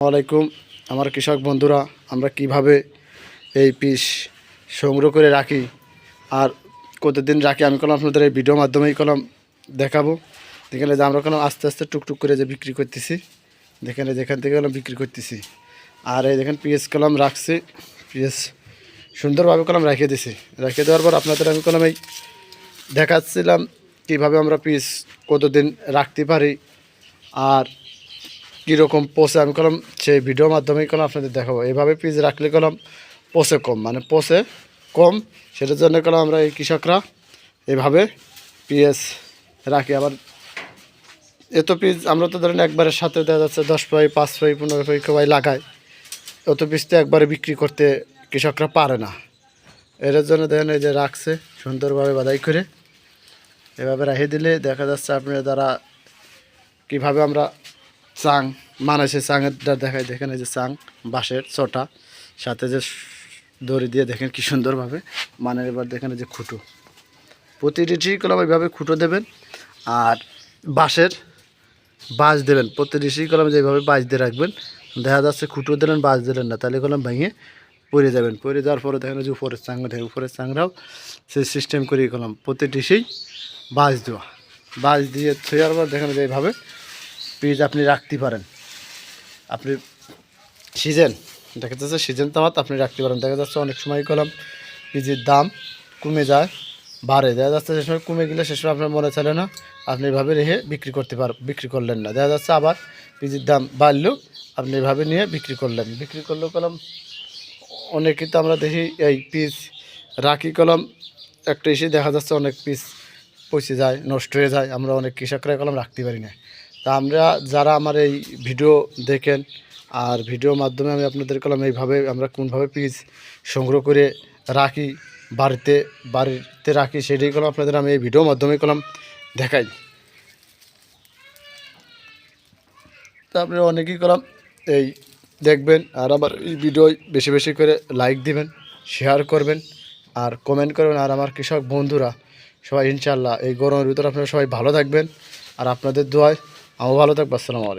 আসসালামাইকুম আমার কৃষক বন্ধুরা, আমরা কীভাবে এই পিস সংগ্রহ করে রাখি আর কতদিন রাখি আমি কলম আপনাদের এই ভিডিওর মাধ্যমেই কলম দেখাবো। দেখেন যে আমরা কলম আস্তে আস্তে টুকটুক করে যে বিক্রি করতেছি, দেখেন যেখান থেকে কলম বিক্রি করতেছি। আর এই দেখেন পিএস কলম রাখছি, পিএস সুন্দরভাবে কলম রেখে দিছি। রেখে দেওয়ার পর আপনাদের আমি কলম এই দেখাচ্ছিলাম কীভাবে আমরা পিস কতদিন রাখতে পারি। আর কীরকম পোষে, আমি কলম, সেই ভিডিওর মাধ্যমেই কলম আপনাদের দেখাবো। এইভাবে পিস রাখলে কলম পোষে কম মানে পোষে কম। সেটার জন্য কলম আমরা এই কৃষকরা এভাবে পিএস রাখি। আবার এত পিস আমরা তো ধরেন একবারের সাথে দেখা যাচ্ছে দশ পাই, পাঁচ পাই, পনেরো পাই সবাই লাগায় অত পিস তো একবারে বিক্রি করতে কৃষকরা পারে না। এর জন্য দেখেন এই যে রাখছে, সুন্দরভাবে বাদাই করে। এভাবে রেখে দিলে দেখা যাচ্ছে আপনার দ্বারা কীভাবে আমরা চাং মানুষের চাঙেরটা দেখায়, দেখেন এই যে চাং, বাঁশের ছটা, সাথে যে দড়ি দিয়ে দেখেন কি সুন্দরভাবে মানে এবার দেখেন যে খুঁটো। প্রতিটি কলম এইভাবে খুঁটো দেবেন, আর বাঁশের বাঁশ দেবেন, প্রতিটি কলম যেভাবে বাঁশ দিয়ে রাখবেন, দেখা যাচ্ছে খুঁটো দিলেন, বাঁশ দিলেন না, তাহলে কলম ভেঙে পরে যাবেন। পরে যাওয়ার পরে দেখেন যে উপরের চাংরা থাকে উপরের চাংরাও সেই সিস্টেম করে কলম, প্রতিটি সেই বাঁশ দেওয়া। বাঁশ দিয়ে থইয়ার পর দেখেন যে এইভাবে পিস আপনি রাখতে পারেন। আপনি সিজন, দেখা যাচ্ছে সিজন তামাত আপনি রাখতে পারেন। দেখা যাচ্ছে অনেক সময় কলম পিজির দাম কমে যায়, বাড়ে। দেখা যাচ্ছে সে সময় কমে গেলে সে সময় আপনার মনে চলে না, আপনি এভাবে রেখে বিক্রি করতে পার, বিক্রি করলেন না। দেখা যাচ্ছে আবার পিজির দাম বাড়লেও আপনি এভাবে নিয়ে বিক্রি করলেন। বিক্রি করলেও কলম অনেকে তো আমরা দেখি এই পিস রাখি কলম একটা এসে দেখা যাচ্ছে অনেক পিস পচে যায়, নষ্ট হয়ে যায়। আমরা অনেক কৃষকরা কলম রাখতে পারি না। তা আমরা যারা আমার এই ভিডিও দেখেন আর ভিডিওর মাধ্যমে আমি আপনাদের কলাম এইভাবে আমরা কোনভাবে পিস সংগ্রহ করে রাখি, বাড়িতে বাড়িতে রাখি সেটাই কলম আপনাদের আমি এই ভিডিওর মাধ্যমে কলম দেখাই। তা আপনি অনেকেই কলম এই দেখবেন আর আমার এই ভিডিও বেশি বেশি করে লাইক দিবেন শেয়ার করবেন আর কমেন্ট করবেন। আর আমার কৃষক বন্ধুরা সবাই ইনশাল্লাহ এই গরমের ভিতরে আপনারা সবাই ভালো থাকবেন। আর আপনাদের দোয়ায় আমিও ভালো থাকব আসসালামু আলাইকুম।